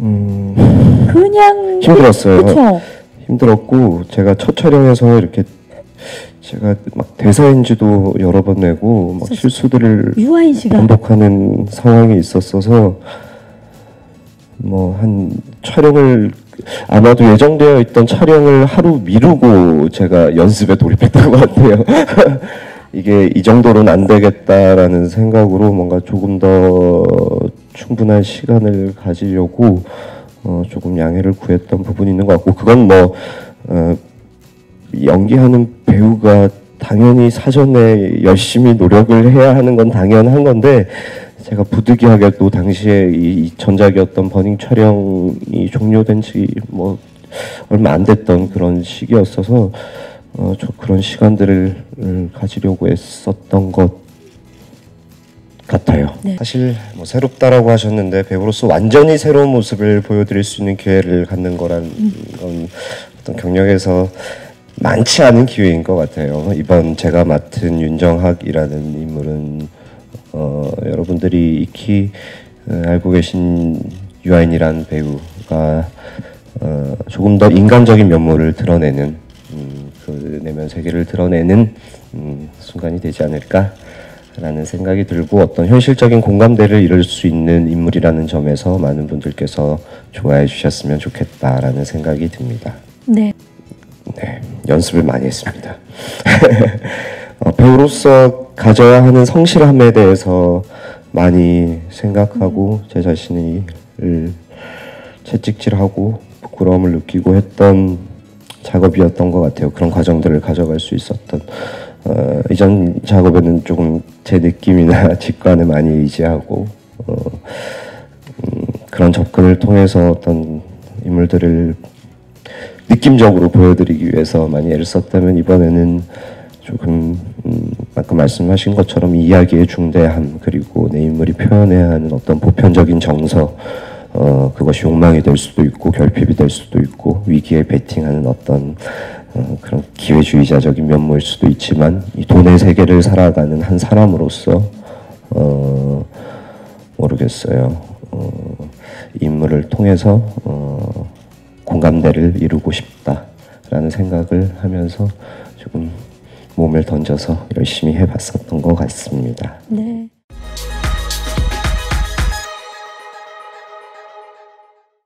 음, 그냥 힘들었어요. 그렇죠. 힘들었고 제가 첫 촬영에서 이렇게 제가 막 대사인지도 여러 번 내고 막 실수들을 유아인 씨가 반복하는 상황이 있었어서 뭐 한 촬영을 아마도 예정되어 있던 촬영을 하루 미루고 제가 연습에 돌입했던 것 같아요. 이게 이 정도로는 안 되겠다라는 생각으로 뭔가 조금 더 충분한 시간을 가지려고 어, 조금 양해를 구했던 부분이 있는 것 같고 그건 뭐 어, 연기하는 배우가 당연히 사전에 열심히 노력을 해야 하는 건 당연한 건데 제가 부득이하게 또 당시에 이 전작이었던 버닝 촬영이 종료된 지 뭐 얼마 안 됐던 그런 시기였어서 어, 저 그런 시간들을 을 가지려고 애썼던 것 같아요. 네. 사실 뭐 새롭다라고 하셨는데 배우로서 완전히 새로운 모습을 보여드릴 수 있는 기회를 갖는 거란 건 어떤 경력에서 많지 않은 기회인 것 같아요. 이번 제가 맡은 윤정학이라는 인물은 어, 여러분들이 익히 어, 알고 계신 유아인이라는 배우가 어, 조금 더 인간적인 면모를 드러내는 음, 그 내면 세계를 드러내는 음, 순간이 되지 않을까 라는 생각이 들고 어떤 현실적인 공감대를 이룰 수 있는 인물이라는 점에서 많은 분들께서 좋아해 주셨으면 좋겠다라는 생각이 듭니다. 네. 네, 연습을 많이 했습니다. 어, 배우로서 가져야 하는 성실함에 대해서 많이 생각하고 제 자신을 채찍질하고 부끄러움을 느끼고 했던 작업이었던 것 같아요. 그런 과정들을 가져갈 수 있었던 어, 이전 작업에는 조금 제 느낌이나 직관에 많이 의지하고 어, 음, 그런 접근을 통해서 어떤 인물들을 느낌적으로 보여드리기 위해서 많이 애를 썼다면 이번에는 조금 음, 아까 말씀하신 것처럼 이야기의 중대함 그리고 내 인물이 표현해야 하는 어떤 보편적인 정서 어, 그것이 욕망이 될 수도 있고 결핍이 될 수도 있고 위기에 베팅하는 어떤 어, 그런 기회주의자적인 면모일 수도 있지만 이 돈의 세계를 살아가는 한 사람으로서 어, 모르겠어요. 어, 인물을 통해서 어, 공감대를 이루고 싶다라는 생각을 하면서 조금 몸을 던져서 열심히 해봤었던 것 같습니다. 네.